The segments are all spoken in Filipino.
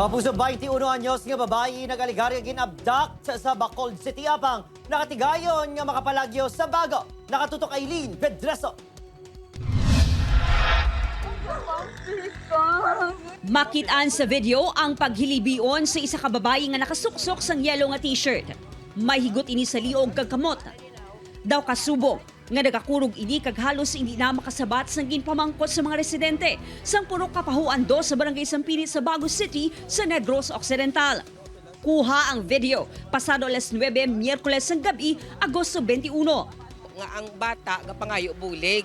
Mga puso, 21 anyos nga babae nagaligarya ginabduct sa Bacolod City apang nakatigayon nga makapalagyo sa bago. Nakatutok Aileen Pedreso. Makitaan sa video ang paghilibion sa isa ka babae nga nakasuksok sang yellow nga t-shirt. May higot ini sa liog kag kamot. Daw kasubong nga nagakurog ini kag halos hindi na makasabat sang ginpamangkot sa mga residente sang puro kapahuan do sa barangay Sampinit sa Bago City sa Negros Occidental. Kuha ang video pasado alas 9 Miyerkules ng gabi, Agosto 21. nga ang bata nga pangayo bulig.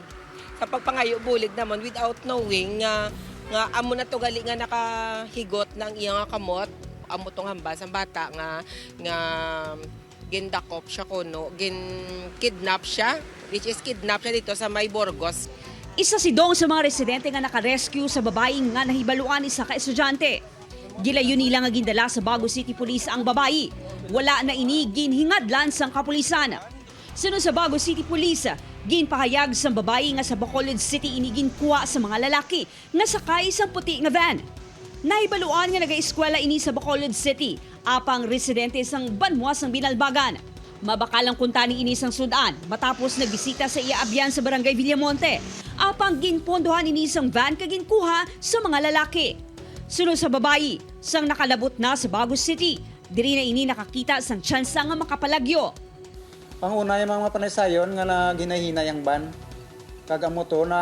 Sa pagpangayo bulig naman without knowing nga nga amo na to gali nga nakahigot ng iyang kamot amo tong hambas ang bata nga nga gindakop siya kuno gin kidnap siya which is kidnap siya dito sa May Borgos Isa si Dong sa mga residente nga nakarescue sa babae nga nahibaluan isa ka estudyante. Gilayon nila nga gindala sa Bago City Police ang babayi. Wala na ini ginhingadlan sang kapulisan. Sunod sa Bago City Police, ginpahayag sa babayi nga sa Bacolod City ini ginkuha sa mga lalaki nga sakay sa puti nga van. Nahibaluan nga nag-eskwela ini sa Bacolod City, apang residente sang Banwa sang Binalbagan. Mabakalang kuntani ini sang sudan matapos nagbisita sa iya abyan sa barangay Villamonte. Apang ginpondohan ini sang van kag ginkuha sa mga lalaki. Sunod sa babayi, sang nakalabot na sa Bago City. Diri na ini nakakita sang tsansa nga makapalagyo. Ang una yung mga panaysayon nga na ginahina yung ban. Kagamo to na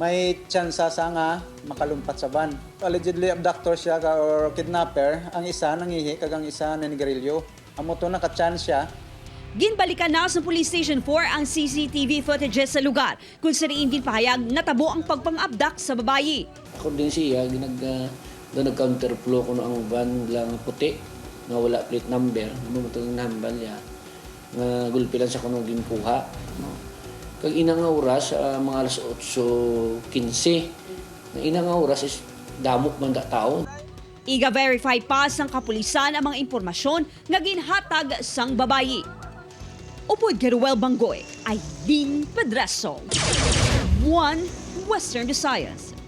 may tsansa sa nga makalumpat sa ban. Allegedly abductor siya ka or kidnapper. Ang isa nangihi kag ang isa nanigarilyo. Amo to nakachance siya. Ginbalikan na sa Police Station 4 ang CCTV footages sa lugar kung sariin din pahayag natabo ang pagpang-abdak sa babayi. Ako din siya, ginag, uh, doon nag-counterflow ko ang van lang puti, nga wala plate number, bumutong number niya, nga gulpi lang siya kuno ginkuha. No? Kag ina nga oras, ah, mga alas 8.15, na ina nga oras is damok man da tao. Iga-verify pa sang kapulisan ang mga impormasyon nga ginhatag sang babayi. Upod Geruel Banggoy, Aileen Pedraso. One Western Visayas.